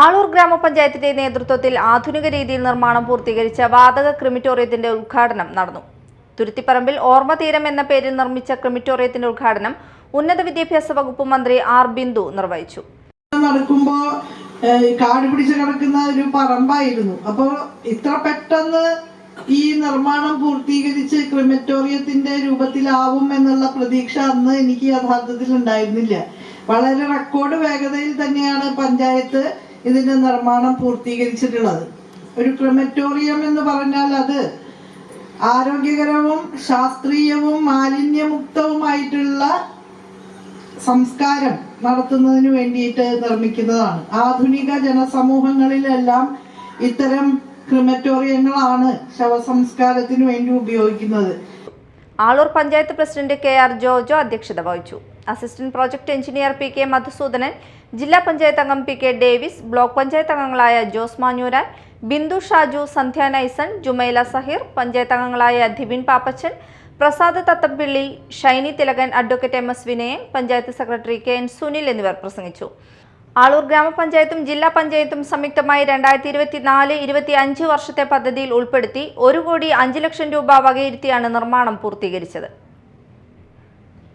ആളൂർ ഗ്രാമപഞ്ചായത്തിന്റെ നേതൃത്വത്തിൽ ആധുനിക രീതിയിൽ നിർമ്മാണം പൂർത്തീകരിച്ച വാതക ക്രിമിറ്റോറിയത്തിന്റെ ഉദ്ഘാടനം നടന്നു. തുരുത്തിപ്പറമ്പിൽ ഓർമ്മ തീരം എന്ന പേരിൽ നിർമ്മിച്ച ക്രിമിറ്റോറിയത്തിന്റെ ഉദ്ഘാടനം ഉന്നത വിദ്യാഭ്യാസ വകുപ്പ് മന്ത്രി ആർ ബിന്ദു നിർവഹിച്ചു. നടക്കുമ്പോ കാട് പിടിച്ച് കിടക്കുന്ന ഒരു പറമ്പായിരുന്നു. അപ്പോൾ ഇത്ര പെട്ടെന്ന് ഈ നിർമ്മാണം പൂർത്തീകരിച്ച് ക്രിമറ്റോറിയത്തിന്റെ രൂപത്തിലാവും എന്നുള്ള പ്രതീക്ഷ അന്ന് എനിക്ക് യഥാർത്ഥത്തിൽ ഉണ്ടായിരുന്നില്ല. വളരെ റെക്കോർഡ് വേഗതയിൽ തന്നെയാണ് പഞ്ചായത്ത് ഇതിന്റെ നിർമ്മാണം പൂർത്തീകരിച്ചിട്ടുള്ളത്. ഒരു ക്രിമറ്റോറിയം എന്ന് പറഞ്ഞാൽ അത് ആരോഗ്യകരവും ശാസ്ത്രീയവും മാലിന്യമുക്തവുമായിട്ടുള്ള സംസ്കാരം നടത്തുന്നതിന് വേണ്ടിയിട്ട് നിർമ്മിക്കുന്നതാണ്. ആധുനിക ജനസമൂഹങ്ങളിലെല്ലാം ഇത്തരം ക്രിമറ്റോറിയങ്ങളാണ് ശവസംസ്കാരത്തിന് വേണ്ടി ഉപയോഗിക്കുന്നത്. Aloor panchayat president K R Jojo അധ്യക്ഷത വഹിച്ചു. Assistant project engineer P K Madhusudanan ജില്ലാ പഞ്ചായത്ത് അംഗം P K Davis block panchayat അംഗങ്ങളായ ജോസ് മാഞ്ഞൂരാൻ ബിന്ദു ഷാജു സന്ധ്യ നൈസൺ ജുമൈല സഹീർ പഞ്ചായത്ത് അംഗങ്ങളായ Dhibin Pappachan Prasad Thathampilly Shiny Thilakan advocate M S Vinayan panchayat secretary K N Sunil എന്നിവർ പ്രസംഗിച്ചു. ആളൂർ ഗ്രാമപഞ്ചായത്തും ജില്ലാ പഞ്ചായത്തും സംയുക്തമായി രണ്ടായിരത്തി ഇരുപത്തിനാല് ഇരുപത്തി അഞ്ച് വർഷത്തെ പദ്ധതിയിൽ ഉൾപ്പെടുത്തി ഒരു കോടി അഞ്ച് ലക്ഷം രൂപ വകയിരുത്തിയാണ് നിർമ്മാണം പൂർത്തീകരിച്ചത്.